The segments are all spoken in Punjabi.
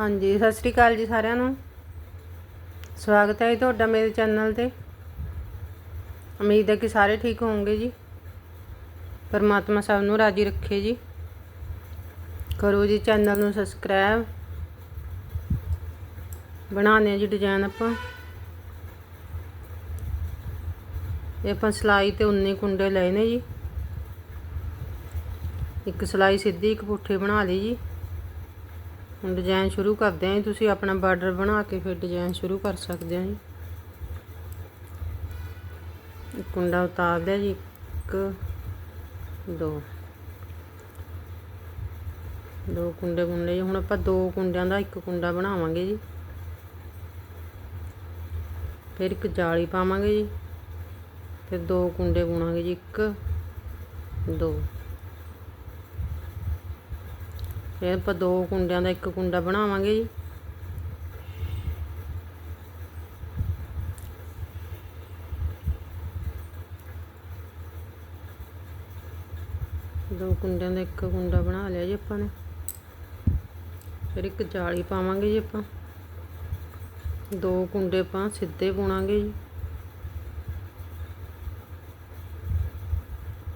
ਹਾਂਜੀ, ਸਤਿ ਸ੍ਰੀ ਅਕਾਲ ਜੀ ਸਾਰਿਆਂ ਨੂੰ। ਸਵਾਗਤ ਹੈ ਜੀ ਤੁਹਾਡਾ ਮੇਰੇ ਚੈਨਲ ਤੇ। ਉਮੀਦ ਹੈ ਕਿ ਸਾਰੇ ਠੀਕ ਹੋਵੋਗੇ ਜੀ। ਪਰਮਾਤਮਾ ਸਭ ਨੂੰ ਰਾਜੀ ਰੱਖੇ ਜੀ। ਕਰੋ ਜੀ ਚੈਨਲ ਨੂੰ ਸਬਸਕ੍ਰਾਈਬ। ਬਣਾਉਂਦੇ ਹਾਂ ਜੀ ਡਿਜ਼ਾਈਨ ਆਪਾਂ। ਇਹ ਆਪਾਂ ਸਲਾਈ ਤੇ 19 ਕੁੰਡੇ ਲਏ ਨੇ ਜੀ। ਇੱਕ ਸਲਾਈ ਸਿੱਧੀ, ਇੱਕ ਪੁੱਠੇ ਬਣਾ ਲਈ ਜੀ। ਡਿਜ਼ਾਈਨ ਸ਼ੁਰੂ ਕਰਦੇ ਆਂ ਜੀ, ਤੁਸੀਂ ਆਪਣਾ ਬਾਰਡਰ ਬਣਾ ਕੇ ਫਿਰ ਡਿਜ਼ਾਈਨ ਸ਼ੁਰੂ ਕਰ ਸਕਦੇ ਆਂ ਜੀ। ਕੁੰਡਾ ਉਤਾਰ ਲਿਆ ਜੀ, ਇੱਕ, ਦੋ। ਦੋ ਕੁੰਡੇ ਬੁਣ ਜੀ, ਹੁਣ ਆਪਾਂ ਦੋ ਕੁੰਡਿਆਂ ਦਾ ਇੱਕ ਕੁੰਡਾ ਬਣਾਵਾਂਗੇ ਜੀ। ਫਿਰ ਇੱਕ ਜਾਲੀ ਪਾਵਾਂਗੇ ਜੀ, ਫਿਰ ਦੋ ਕੁੰਡੇ ਬੁਣਾਂਗੇ ਜੀ, ਇੱਕ, ਦੋ। ਫਿਰ ਆਪਾਂ ਦੋ ਕੁੰਡਿਆਂ ਦਾ ਇੱਕ ਕੁੰਡਾ ਬਣਾਵਾਂਗੇ ਜੀ। ਦੋ ਕੁੰਡਿਆਂ ਦਾ ਇੱਕ ਕੁੰਡਾ ਬਣਾ ਲਿਆ ਜੀ ਆਪਾਂ ਨੇ। ਫਿਰ ਇੱਕ ਜਾਲੀ ਪਾਵਾਂਗੇ ਜੀ ਆਪਾਂ। ਦੋ ਕੁੰਡੇ ਆਪਾਂ ਸਿੱਧੇ ਬੁਣਾਂਗੇ ਜੀ।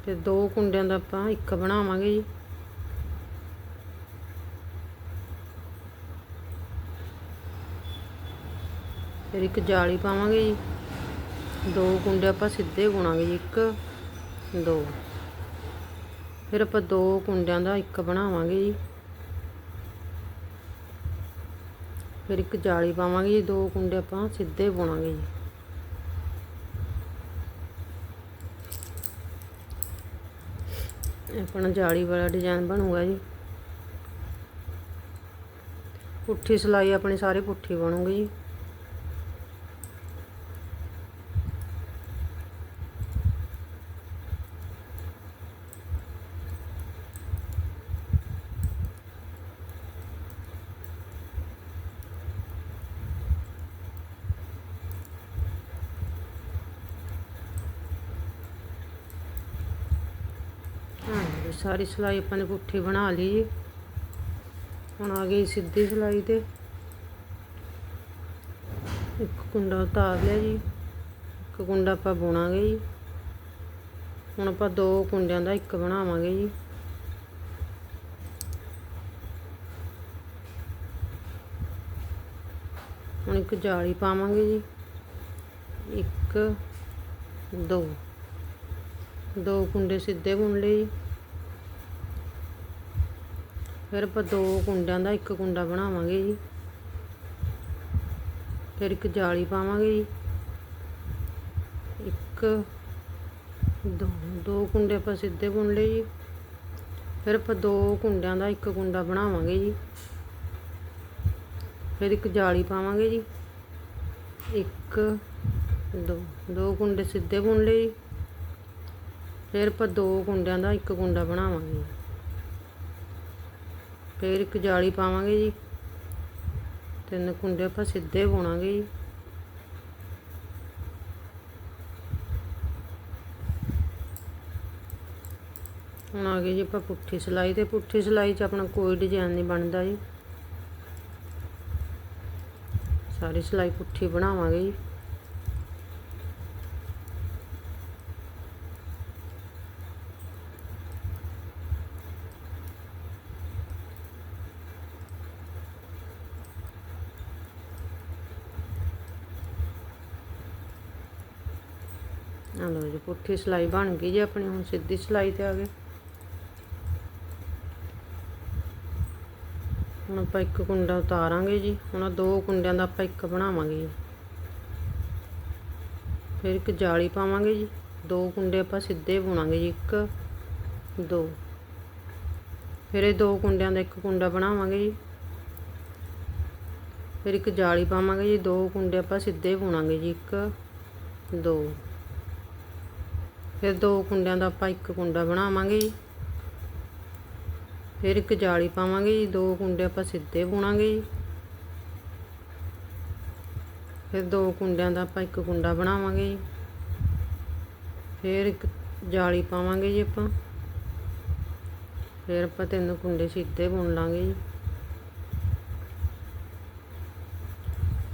ਤੇ ਦੋ ਕੁੰਡਿਆਂ ਦਾ ਆਪਾਂ ਇੱਕ ਬਣਾਵਾਂਗੇ ਜੀ। ਫਿਰ ਇੱਕ ਜਾਲੀ ਪਾਵਾਂਗੇ ਜੀ। ਦੋ ਕੁੰਡੇ ਆਪਾਂ ਸਿੱਧੇ ਬੁਣਾਂਗੇ ਜੀ, ਇੱਕ, ਦੋ। ਫਿਰ ਆਪਾਂ ਦੋ ਕੁੰਡਿਆਂ ਦਾ ਇੱਕ ਬਣਾਵਾਂਗੇ ਜੀ। ਫਿਰ ਇੱਕ ਜਾਲੀ ਪਾਵਾਂਗੇ ਜੀ, ਦੋ ਕੁੰਡੇ ਆਪਾਂ ਸਿੱਧੇ ਬੁਣਾਂਗੇ ਜੀ। ਆਪਣਾ ਜਾਲੀ ਵਾਲਾ ਡਿਜ਼ਾਈਨ ਬਣੂਗਾ ਜੀ। ਪੁੱਠੀ ਸਿਲਾਈ ਆਪਣੀ ਸਾਰੇ ਪੁੱਠੀ ਬਣੂਗੀ ਜੀ ਹਾਂਜੀ ਸਾਰੀ ਸਿਲਾਈ ਆਪਾਂ ਨੇ ਪੁੱਠੀ ਬਣਾ ਲਈ ਜੀ। ਹੁਣ ਆ ਗਈ ਸਿੱਧੀ ਸਿਲਾਈ ਤੇ। ਇੱਕ ਕੁੰਡਾ ਉਤਾਰ ਲਿਆ ਜੀ। ਇੱਕ ਕੁੰਡਾ ਆਪਾਂ ਬੁਣਾਂਗੇ ਜੀ। ਹੁਣ ਆਪਾਂ ਦੋ ਕੁੰਡਿਆਂ ਦਾ ਇੱਕ ਬਣਾਵਾਂਗੇ ਜੀ। ਹੁਣ ਇੱਕ ਜਾਲੀ ਪਾਵਾਂਗੇ ਜੀ। ਇੱਕ, ਦੋ। ਦੋ ਕੁੰਡੇ ਸਿੱਧੇ ਬੁਣ ਲਏ ਜੀ। ਫਿਰ ਆਪਾਂ ਦੋ ਕੁੰਡਿਆਂ ਦਾ ਇੱਕ ਕੁੰਡਾ ਬਣਾਵਾਂਗੇ ਜੀ। ਫਿਰ ਇੱਕ ਜਾਲੀ ਪਾਵਾਂਗੇ ਜੀ। ਇੱਕ, ਦੋ ਦੋ ਕੁੰਡੇ ਆਪਾਂ ਸਿੱਧੇ ਬੁਣ ਲਏ ਜੀ। ਫਿਰ ਆਪਾਂ ਦੋ ਕੁੰਡਿਆਂ ਦਾ ਇੱਕ ਕੁੰਡਾ ਬਣਾਵਾਂਗੇ ਜੀ। ਫਿਰ ਇੱਕ ਜਾਲੀ ਪਾਵਾਂਗੇ ਜੀ। ਇੱਕ, ਦੋ ਦੋ ਕੁੰਡੇ ਸਿੱਧੇ ਬੁਣ ਲਏ ਜੀ। ਫਿਰ ਆਪਾਂ ਦੋ ਕੁੰਡਿਆਂ ਦਾ ਇੱਕ ਕੁੰਡਾ ਬਣਾਵਾਂਗੇ ਫਿਰ ਇੱਕ ਜਾਲੀ ਪਾਵਾਂਗੇ ਜੀ। ਤਿੰਨ ਕੁੰਡੇ ਆਪਾਂ ਸਿੱਧੇ ਬੁਣਾਂਗੇ ਜੀ। ਹੁਣ ਆ ਗਈ ਜੀ ਆਪਾਂ ਪੁੱਠੀ ਸਿਲਾਈ ਤੇ ਪੁੱਠੀ ਸਿਲਾਈ 'ਚ ਆਪਣਾ ਕੋਈ ਡਿਜ਼ਾਈਨ ਨਹੀਂ ਬਣਦਾ ਜੀ। ਸਾਰੀ ਸਿਲਾਈ ਪੁੱਠੀ ਬਣਾਵਾਂਗੇ ਜੀ। ਆ ਲਓ ਜੀ ਪੁੱਠੀ ਸਿਲਾਈ ਬਣ ਗਈ ਜੀ ਆਪਣੀ, ਹੁਣ ਸਿੱਧੀ ਸਿਲਾਈ ਤੇ ਆ ਗਏ। ਹੁਣ ਆਪਾਂ ਇੱਕ ਕੁੰਡਾ ਉਤਾਰਾਂਗੇ ਜੀ, ਹੁਣ ਦੋ ਕੁੰਡਿਆਂ ਦਾ ਆਪਾਂ ਇੱਕ ਬਣਾਵਾਂਗੇ ਜੀ। ਫਿਰ ਇੱਕ ਜਾਲੀ ਪਾਵਾਂਗੇ ਜੀ, ਦੋ ਕੁੰਡੇ ਆਪਾਂ ਸਿੱਧੇ ਬੁਣਾਂਗੇ ਜੀ, ਇੱਕ, ਦੋ। ਫਿਰ ਇਹ ਦੋ ਕੁੰਡਿਆਂ ਦਾ ਇੱਕ ਕੁੰਡਾ ਬਣਾਵਾਂਗੇ ਜੀ। ਫਿਰ ਇੱਕ ਜਾਲੀ ਪਾਵਾਂਗੇ ਜੀ, ਦੋ ਕੁੰਡੇ ਆਪਾਂ ਸਿੱਧੇ ਬੁਣਾਂਗੇ ਜੀ, ਇੱਕ, ਦੋ। ਫਿਰ ਦੋ ਕੁੰਡਿਆਂ ਦਾ ਆਪਾਂ ਇੱਕ ਕੁੰਡਾ ਬਣਾਵਾਂਗੇ ਜੀ। ਫਿਰ ਇੱਕ ਜਾਲੀ ਪਾਵਾਂਗੇ ਜੀ, ਦੋ ਕੁੰਡੇ ਆਪਾਂ ਸਿੱਧੇ ਬੁਣਾਂਗੇ ਜੀ। ਫਿਰ ਦੋ ਕੁੰਡਿਆਂ ਦਾ ਆਪਾਂ ਇੱਕ ਕੁੰਡਾ ਬਣਾਵਾਂਗੇ ਜੀ। ਫਿਰ ਇੱਕ ਜਾਲੀ ਪਾਵਾਂਗੇ ਜੀ ਆਪਾਂ। ਫਿਰ ਆਪਾਂ ਤਿੰਨ ਕੁੰਡੇ ਸਿੱਧੇ ਬੁਣ ਲਾਂਗੇ ਜੀ।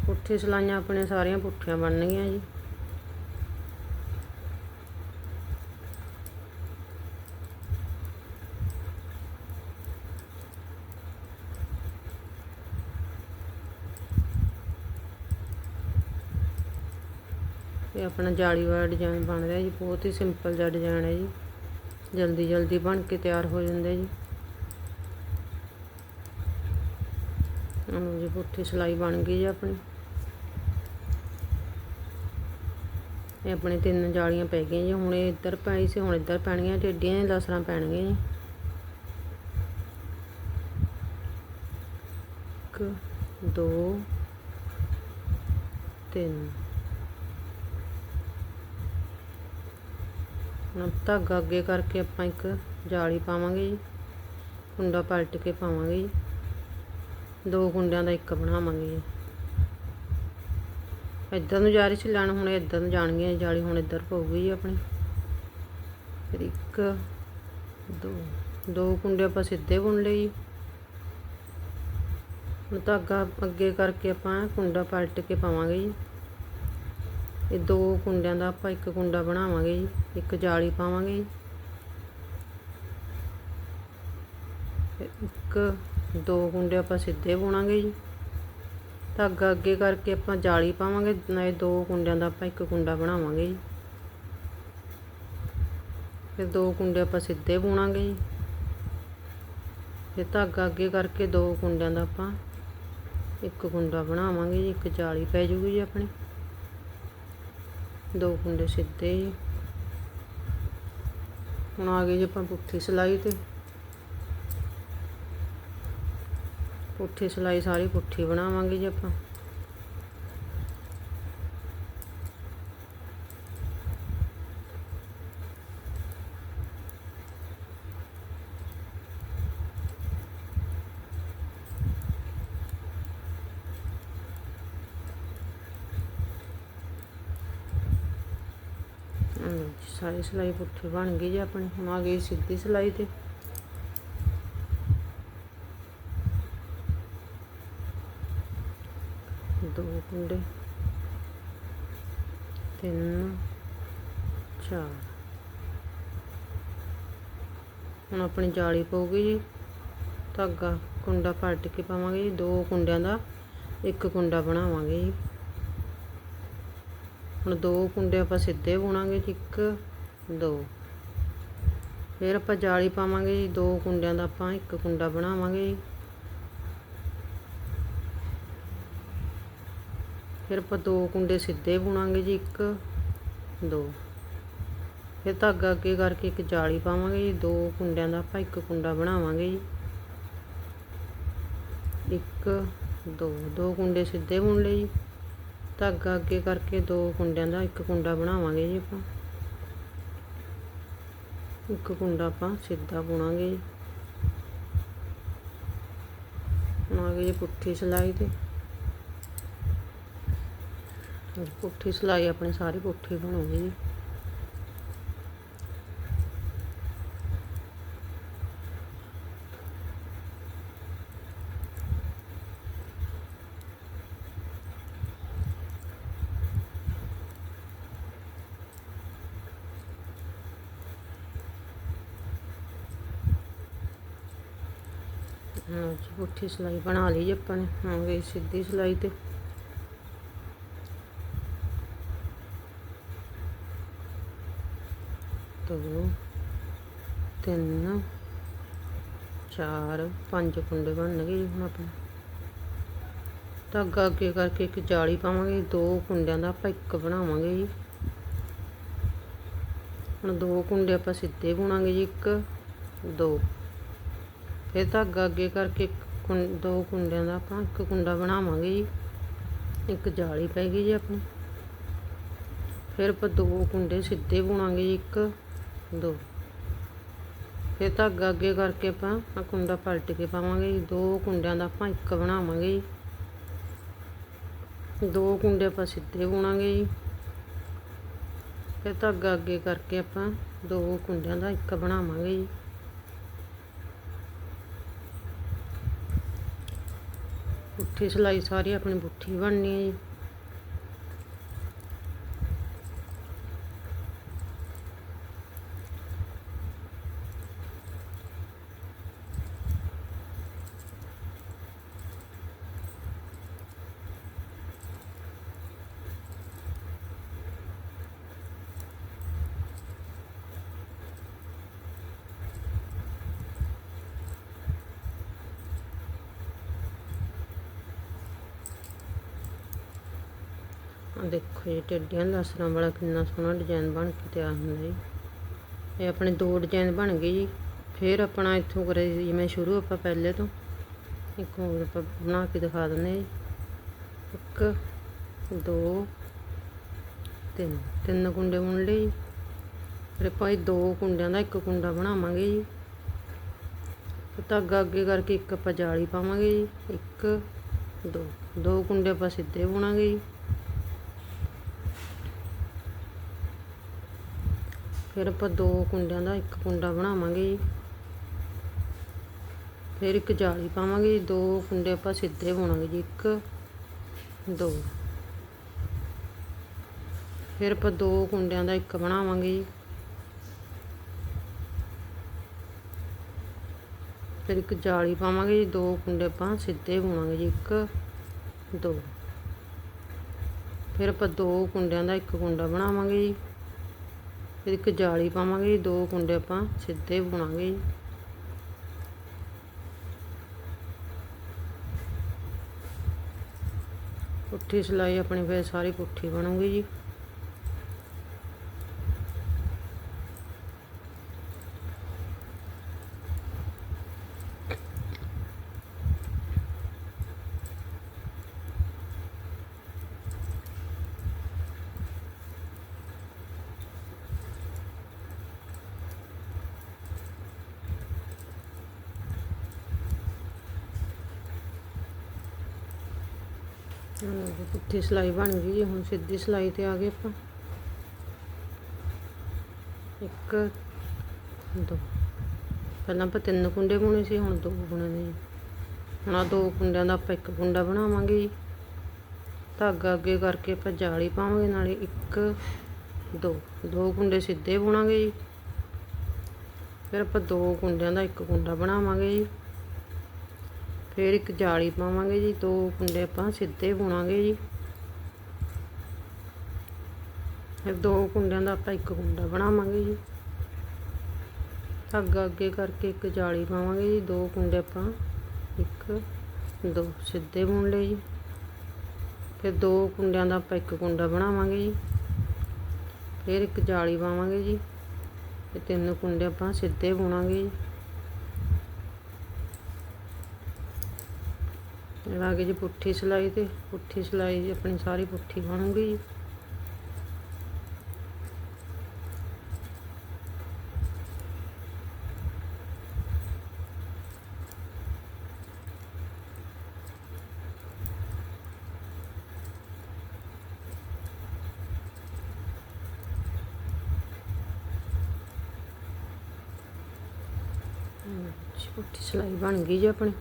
ਪੁੱਠੇ ਸਲਾਈਆਂ ਆਪਣੇ ਸਾਰੀਆਂ ਪੁੱਠੀਆਂ ਬਣਨਗੀਆਂ ਜੀ। ਆਪਣਾ ਜਾਲੀ ਵਾਲਾ ਡਿਜ਼ਾਈਨ ਬਣ ਰਿਹਾ ਜੀ, ਬਹੁਤ ਹੀ ਸਿੰਪਲ ਜਿਹਾ ਡਿਜ਼ਾਈਨ ਹੈ ਜੀ। ਜਲਦੀ ਜਲਦੀ ਬਣ ਕੇ ਤਿਆਰ ਹੋ ਜਾਂਦਾ ਜੀ। ਹੁਣ ਜੀ, ਪੁੱਠੀ ਸਲਾਈ ਬਣ ਗਈ ਜੀ ਆਪਣੀ। ਇਹ ਆਪਣੇ ਤਿੰਨ ਜਾਲੀਆਂ ਪੈ ਗਈਆਂ ਜੀ, ਹੁਣ ਇਹ ਇੱਧਰ ਪਾਈ ਸੀ, ਹੁਣ ਇੱਧਰ ਪੈਣਗੀਆਂ, ਟੇਡੀਆਂ ਹੀ ਲਸਰਾਂ ਪੈਣਗੀਆਂ ਜੀ। ਇੱਕ, ਦੋ, ਤਿੰਨ। ਹੁਣ ਧਾਗਾ ਅੱਗੇ ਕਰਕੇ ਆਪਾਂ ਇੱਕ ਜਾਲੀ ਪਾਵਾਂਗੇ ਜੀ। ਕੁੰਡਾ ਪਲਟ ਕੇ ਪਾਵਾਂਗੇ ਜੀ। ਦੋ ਕੁੰਡਿਆਂ ਦਾ ਇੱਕ ਬਣਾਵਾਂਗੇ ਜੀ। ਇੱਧਰ ਨੂੰ ਜਾ ਰਹੀ ਸੀ ਲੈਣ ਹੁਣ ਇੱਧਰ ਨੂੰ ਜਾਣਗੇ ਜੀ, ਜਾਲੀ ਹੁਣ ਇੱਧਰ ਪਊਗੀ ਜੀ ਆਪਣੀ। ਫਿਰ ਇੱਕ, ਦੋ ਦੋ ਕੁੰਡੇ ਆਪਾਂ ਸਿੱਧੇ ਬੁਣ ਲਏ ਜੀ। ਹੁਣ ਧਾਗਾ ਅੱਗੇ ਕਰਕੇ ਆਪਾਂ ਕੁੰਡਾ ਪਲਟ ਕੇ ਪਾਵਾਂਗੇ ਜੀ। ਇਹ ਦੋ ਕੁੰਡਿਆਂ ਦਾ ਆਪਾਂ ਇੱਕ ਕੁੰਡਾ ਬਣਾਵਾਂਗੇ ਜੀ, ਇੱਕ ਜਾਲੀ ਪਾਵਾਂਗੇ ਜੀ। ਇੱਕ, ਦੋ ਕੁੰਡੇ ਆਪਾਂ ਸਿੱਧੇ ਬੁਣਾਂਗੇ ਜੀ। ਧਾਗਾ ਅੱਗੇ ਕਰਕੇ ਆਪਾਂ ਜਾਲੀ ਪਾਵਾਂਗੇ, ਨਾਲੇ ਦੋ ਕੁੰਡਿਆਂ ਦਾ ਆਪਾਂ ਇੱਕ ਕੁੰਡਾ ਬਣਾਵਾਂਗੇ ਜੀ। ਫਿਰ ਦੋ ਕੁੰਡੇ ਆਪਾਂ ਸਿੱਧੇ ਬੁਣਾਂਗੇ ਜੀ। ਫਿਰ ਧਾਗਾ ਅੱਗੇ ਕਰਕੇ ਦੋ ਕੁੰਡਿਆਂ ਦਾ ਆਪਾਂ ਇੱਕ ਕੁੰਡਾ ਬਣਾਵਾਂਗੇ ਜੀ, ਇੱਕ ਜਾਲੀ ਪੈ ਜੂਗੀ ਜੀ ਆਪਣੀ। ਦੋ ਕੁੰਡੇ ਸਿੱਧੇ ਜੀ ਹੁਣ ਆ ਗਏ ਜੀ ਆਪਾਂ ਪੁੱਠੀ ਸਲਾਈ ਤੇ। ਪੁੱਠੀ ਸਲਾਈ ਸਾਰੀ ਪੁੱਠੀ ਬਣਾਵਾਂਗੇ ਜੀ ਆਪਾਂ ਲਓ ਜੀ, ਸਾਰੀ ਸਲਾਈ ਪੁੱਠੇ ਬਣ ਗਈ ਜੀ ਆਪਣੀ। ਹੁਣ ਆ ਗਈ ਸਿੱਧੀ ਸਲਾਈ ਤੇ। ਦੋ ਕੁੰਡੇ। ਤਿੰਨ, ਚਾਰ। ਹੁਣ ਆਪਣੀ ਜਾਲੀ ਪਊਗੀ ਜੀ। ਧਾਗਾ, ਕੁੰਡਾ ਪਲਟ ਕੇ ਪਾਵਾਂਗੇ ਜੀ। ਦੋ ਕੁੰਡਿਆਂ ਦਾ, ਇੱਕ ਕੁੰਡਾ ਬਣਾਵਾਂਗੇ ਜੀ। ਹੁਣ ਦੋ ਕੁੰਡੇ ਆਪਾਂ ਸਿੱਧੇ ਬੁਣਾਂਗੇ ਜੀ, ਇੱਕ, ਦੋ। ਫਿਰ ਆਪਾਂ ਜਾਲੀ ਪਾਵਾਂਗੇ ਜੀ, ਦੋ ਕੁੰਡਿਆਂ ਦਾ ਆਪਾਂ ਇੱਕ ਕੁੰਡਾ ਬਣਾਵਾਂਗੇ ਜੀ। ਫਿਰ ਆਪਾਂ ਦੋ ਕੁੰਡੇ ਸਿੱਧੇ ਬੁਣਾਂਗੇ ਜੀ, ਇੱਕ, ਦੋ। ਫਿਰ ਧਾਗਾ ਅੱਗੇ ਕਰਕੇ ਇੱਕ ਜਾਲੀ ਪਾਵਾਂਗੇ ਜੀ, ਦੋ ਕੁੰਡਿਆਂ ਦਾ ਆਪਾਂ ਇੱਕ ਕੁੰਡਾ ਬਣਾਵਾਂਗੇ ਜੀ। ਇੱਕ, ਦੋ। ਦੋ ਕੁੰਡੇ ਸਿੱਧੇ ਬੁਣ ਲਏ ਜੀ। ਧਾਗਾ ਅੱਗੇ ਕਰਕੇ ਦੋ ਕੁੰਡਿਆਂ ਦਾ, ਇੱਕ ਕੁੰਡਾ ਬਣਾਵਾਂਗੇ ਜੀ ਆਪਾਂ। ਇੱਕ ਕੁੰਡਾ ਆਪਾਂ ਸਿੱਧਾ ਬੁਣਾਂਗੇ ਜੀ। ਹੁਣ ਜੀ ਪੁੱਠੀ ਸਲਾਈ ਤੇ। ਪੁੱਠੀ ਸਲਾਈ ਆਪਣੇ ਸਾਰੇ ਪੁੱਠੀ ਬਣੂਗੀ ਜੀ। ਹਾਂ ਜੀ ਪੁੱਠੀ ਸਲਾਈ ਬਣਾ ਲਈ ਜੀ ਆਪਾਂ ਨੇ। ਹੁਣ ਗਈ ਸਿੱਧੀ ਸਲਾਈ ਤੇ। ਦੋ, ਤਿੰਨ, ਚਾਰ, ਪੰਜ ਕੁੰਡੇ ਬਣਨਗੇ ਜੀ ਹੁਣ ਆਪਣੇ। ਧਾਗਾ ਅੱਗੇ ਕਰਕੇ ਇੱਕ ਜਾਲੀ ਪਾਵਾਂਗੇ, ਦੋ ਕੁੰਡਿਆਂ ਦਾ ਆਪਾਂ ਇੱਕ ਬਣਾਵਾਂਗੇ ਜੀ। ਹੁਣ ਦੋ ਕੁੰਡੇ ਆਪਾਂ ਸਿੱਧੇ ਬੁਣਾਂਗੇ ਜੀ, ਇੱਕ, ਦੋ। ਫਿਰ ਧਾਗਾ ਅੱਗੇ ਕਰਕੇ ਇੱਕ ਕੁੰ- ਦੋ ਕੁੰਡਿਆਂ ਦਾ ਆਪਾਂ ਇੱਕ ਕੁੰਡਾ ਬਣਾਵਾਂਗੇ ਜੀ। ਇੱਕ ਜਾਲੀ ਪੈ ਗਈ ਜੀ ਆਪਣੀ। ਫਿਰ ਆਪਾਂ ਦੋ ਕੁੰਡੇ ਸਿੱਧੇ ਬੁਣਾਂਗੇ ਜੀ, ਇੱਕ, ਦੋ। ਫਿਰ ਧਾਗਾ ਅੱਗੇ ਕਰਕੇ ਆਪਾਂ ਆਹ ਕੁੰਡਾ ਪਲਟ ਕੇ ਪਾਵਾਂਗੇ ਜੀ। ਦੋ ਕੁੰਡਿਆਂ ਦਾ ਆਪਾਂ ਇੱਕ ਬਣਾਵਾਂਗੇ ਜੀ। ਦੋ ਕੁੰਡੇ ਆਪਾਂ ਸਿੱਧੇ ਬੁਣਾਂਗੇ ਜੀ। ਫਿਰ ਧਾਗਾ ਅੱਗੇ ਕਰਕੇ ਆਪਾਂ ਦੋ ਕੁੰਡਿਆਂ ਦਾ ਇੱਕ ਬਣਾਵਾਂਗੇ ਜੀ। ਪੁੱਠੀ ਸਿਲਾਈ ਸਾਰੀ ਆਪਣੀ ਪੁੱਠੀ ਬਣਨੀ ਹੈ ਜੀ। ਆ ਦੇਖੋ ਜੀ ਟੇਡੀਆਂ ਲਾਸਰਾਂ ਵਾਲਾ ਕਿੰਨਾ ਸੋਹਣਾ ਡਿਜ਼ਾਈਨ ਬਣ ਕੇ ਤਿਆਰ ਹੁੰਦਾ ਜੀ। ਇਹ ਆਪਣੇ ਦੋ ਡਿਜ਼ਾਈਨ ਬਣ ਗਏ ਜੀ। ਫਿਰ ਆਪਣਾ ਇੱਥੋਂ ਕਰੇ ਜਿਵੇਂ ਸ਼ੁਰੂ ਆਪਾਂ ਪਹਿਲੇ ਤੋਂ। ਇੱਕ ਹੋਰ ਆਪਾਂ ਬਣਾ ਕੇ ਦਿਖਾ ਦਿੰਦੇ ਜੀ। ਇੱਕ, ਦੋ, ਤਿੰਨ। ਤਿੰਨ ਕੁੰਡੇ ਬੁਣ ਲਏ ਜੀ। ਫਿਰ ਆਪਾਂ ਇਹ ਦੋ ਕੁੰਡਿਆਂ ਦਾ ਇੱਕ ਕੁੰਡਾ ਬਣਾਵਾਂਗੇ ਜੀ। ਧਾਗਾ ਅੱਗੇ ਕਰਕੇ ਇੱਕ ਆਪਾਂ ਜਾਲੀ ਪਾਵਾਂਗੇ ਜੀ। ਇੱਕ, ਦੋ। ਦੋ ਕੁੰਡੇ ਆਪਾਂ ਸਿੱਧੇ ਬੁਣਾਂਗੇ ਜੀ। ਫਿਰ ਆਪਾਂ ਦੋ ਕੁੰਡਿਆਂ ਦਾ ਇੱਕ ਕੁੰਡਾ ਬਣਾਵਾਂਗੇ ਜੀ। ਫਿਰ ਇੱਕ ਜਾਲੀ ਪਾਵਾਂਗੇ ਜੀ, ਦੋ ਕੁੰਡੇ ਆਪਾਂ ਸਿੱਧੇ ਬੁਣਾਂਗੇ ਜੀ, ਇੱਕ, ਦੋ। ਫਿਰ ਆਪਾਂ ਦੋ ਕੁੰਡਿਆਂ ਦਾ ਇੱਕ ਬਣਾਵਾਂਗੇ ਜੀ। ਫਿਰ ਇੱਕ ਜਾਲੀ ਪਾਵਾਂਗੇ ਜੀ, ਦੋ ਕੁੰਡੇ ਆਪਾਂ ਸਿੱਧੇ ਬੁਣਾਂਗੇ ਜੀ, ਇੱਕ, ਦੋ। ਫਿਰ ਆਪਾਂ ਦੋ ਕੁੰਡਿਆਂ ਦਾ ਇੱਕ ਕੁੰਡਾ ਬਣਾਵਾਂਗੇ ਜੀ। ਫਿਰ ਇੱਕ ਜਾਲੀ ਪਾਵਾਂਗੇ ਜੀ, ਦੋ ਕੁੰਡੇ ਆਪਾਂ ਸਿੱਧੇ ਬੁਣਾਂਗੇ ਜੀ। ਪੁੱਠੀ ਸਿਲਾਈ ਆਪਣੀ ਫਿਰ ਸਾਰੀ ਪੁੱਠੀ ਬਣੂਗੀ ਜੀ। ਪੁੱਠੀ ਸਿਲਾਈ ਬਣ ਗਈ ਜੀ ਹੁਣ ਸਿੱਧੀ ਸਿਲਾਈ ਤੇ ਆ ਗਏ ਆਪਾਂ। ਇੱਕ, ਦੋ। ਪਹਿਲਾਂ ਆਪਾਂ ਤਿੰਨ ਕੁੰਡੇ ਬੁਣੇ ਸੀ, ਹੁਣ ਦੋ ਬੁਣੇ ਨੇ ਜੀ ਹੁਣ ਆ ਦੋ ਕੁੰਡਿਆਂ ਦਾ ਆਪਾਂ ਇੱਕ ਕੁੰਡਾ ਬਣਾਵਾਂਗੇ ਜੀ। ਧਾਗਾ ਅੱਗੇ ਕਰਕੇ ਆਪਾਂ ਜਾਲੀ ਪਾਵਾਂਗੇ, ਨਾਲੇ ਇੱਕ, ਦੋ। ਦੋ ਕੁੰਡੇ ਸਿੱਧੇ ਬੁਣਾਂਗੇ ਜੀ। ਫਿਰ ਆਪਾਂ ਦੋ ਕੁੰਡਿਆਂ ਦਾ ਇੱਕ ਕੁੰਡਾ ਬਣਾਵਾਂਗੇ ਜੀ। ਫਿਰ ਇੱਕ ਜਾਲੀ ਪਾਵਾਂਗੇ ਜੀ, ਦੋ ਕੁੰਡੇ ਆਪਾਂ ਸਿੱਧੇ ਬੁਣਾਂਗੇ ਜੀ। ਫਿਰ ਦੋ ਕੁੰਡਿਆਂ ਦਾ ਆਪਾਂ ਇੱਕ ਕੁੰਡਾ ਬਣਾਵਾਂਗੇ ਜੀ। ਧਾਗਾ ਅੱਗੇ ਕਰਕੇ ਇੱਕ ਜਾਲੀ ਪਾਵਾਂਗੇ ਜੀ, ਦੋ ਕੁੰਡੇ ਆਪਾਂ ਇੱਕ, ਦੋ ਸਿੱਧੇ ਬੁਣ ਲਏ ਜੀ। ਫਿਰ ਦੋ ਕੁੰਡਿਆਂ ਦਾ ਆਪਾਂ ਇੱਕ ਕੁੰਡਾ ਬਣਾਵਾਂਗੇ ਜੀ। ਫਿਰ ਇੱਕ ਜਾਲੀ ਪਾਵਾਂਗੇ ਜੀ, ਤੇ ਤਿੰਨ ਕੁੰਡੇ ਆਪਾਂ ਸਿੱਧੇ ਬੁਣਾਂਗੇ ਜੀ। ਇਹ ਆ ਗਈ ਜੀ ਪੁੱਠੀ ਸਿਲਾਈ ਤੇ ਪੁੱਠੀ ਸਿਲਾਈ ਜੀ ਆਪਣੀ ਸਾਰੀ ਪੁੱਠੀ ਬਣੂਗੀ ਜੀ, ਪੁੱਠੀ ਸਿਲਾਈ ਬਣ ਗਈ ਜੀ ਆਪਣੀ।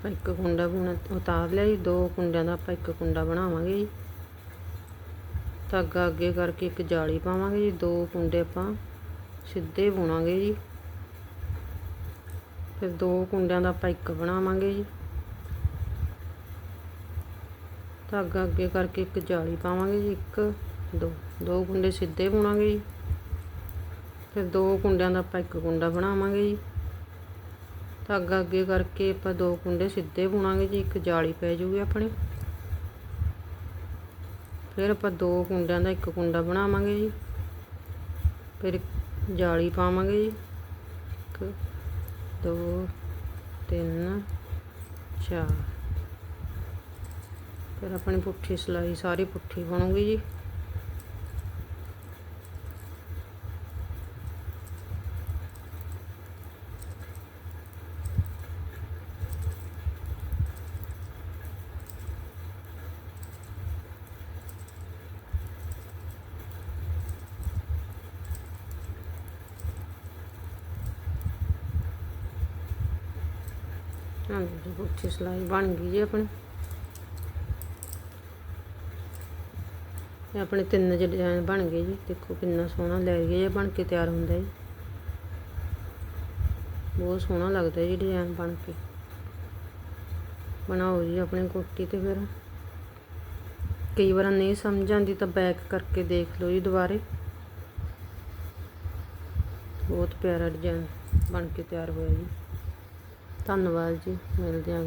ਆਪਾਂ ਇੱਕ ਕੁੰਡਾ ਬੁਣਾ ਉਤਾਰ ਲਿਆ ਜੀ, ਦੋ ਕੁੰਡਿਆਂ ਦਾ ਆਪਾਂ ਇੱਕ ਕੁੰਡਾ ਬਣਾਵਾਂਗੇ ਜੀ। ਧਾਗਾ ਅੱਗੇ ਕਰਕੇ ਇੱਕ ਜਾਲੀ ਪਾਵਾਂਗੇ ਜੀ, ਦੋ ਕੁੰਡੇ ਆਪਾਂ ਸਿੱਧੇ ਬੁਣਾਂਗੇ ਜੀ। ਫਿਰ ਦੋ ਕੁੰਡਿਆਂ ਦਾ ਆਪਾਂ ਇੱਕ ਬਣਾਵਾਂਗੇ ਜੀ। ਧਾਗਾ ਅੱਗੇ ਕਰਕੇ ਇੱਕ ਜਾਲੀ ਪਾਵਾਂਗੇ ਜੀ, ਇੱਕ, ਦੋ ਦੋ ਕੁੰਡੇ ਸਿੱਧੇ ਬੁਣਾਂਗੇ ਜੀ। ਫਿਰ ਦੋ ਕੁੰਡਿਆਂ ਦਾ ਆਪਾਂ ਇੱਕ ਕੁੰਡਾ ਬਣਾਵਾਂਗੇ ਜੀ। ਧਾਗਾ ਅੱਗੇ ਕਰਕੇ ਆਪਾਂ ਦੋ ਕੁੰਡੇ ਸਿੱਧੇ ਬੁਣਾਂਗੇ ਜੀ, ਇੱਕ ਜਾਲੀ ਪੈ ਜੂਗੀ ਆਪਣੀ। ਫਿਰ ਆਪਾਂ ਦੋ ਕੁੰਡਿਆਂ ਦਾ ਇੱਕ ਕੁੰਡਾ ਬਣਾਵਾਂਗੇ ਜੀ। ਫਿਰ ਜਾਲੀ ਪਾਵਾਂਗੇ ਜੀ। ਇੱਕ, ਦੋ, ਤਿੰਨ, ਚਾਰ। ਫਿਰ ਆਪਣੀ ਪੁੱਠੀ ਸਿਲਾਈ, ਸਾਰੀ ਪੁੱਠੀ ਬਣੂਗੀ ਜੀ। ਹਾਂਜੀ ਜੀ ਸਿਲਾਈ ਬਣ ਗਈ ਜੀ ਆਪਣੀ। ਇਹ ਆਪਣੇ ਤਿੰਨ ਜਿਹੇ ਡਿਜ਼ਾਈਨ ਬਣ ਗਏ ਜੀ। ਦੇਖੋ ਕਿੰਨਾ ਸੋਹਣਾ ਲੈ ਗਏ ਬਣ ਕੇ ਤਿਆਰ ਹੁੰਦਾ ਜੀ। ਬਹੁਤ ਸੋਹਣਾ ਲੱਗਦਾ ਜੀ ਡਿਜ਼ਾਈਨ ਬਣ ਕੇ। ਬਣਾਓ ਜੀ ਆਪਣੀ ਕੋਟੀ ਤੇ ਫਿਰ। ਕਈ ਵਾਰ ਨਹੀਂ ਸਮਝ ਆਉਂਦੀ ਤਾਂ ਬੈਕ ਕਰਕੇ ਦੇਖ ਲਓ ਜੀ ਦੁਬਾਰੇ। ਬਹੁਤ ਪਿਆਰਾ ਡਿਜ਼ਾਈਨ ਬਣ ਕੇ ਤਿਆਰ ਹੋਇਆ ਜੀ। ਧੰਨਵਾਦ ਜੀ ਮਿਲਦੇ ਹਾਂ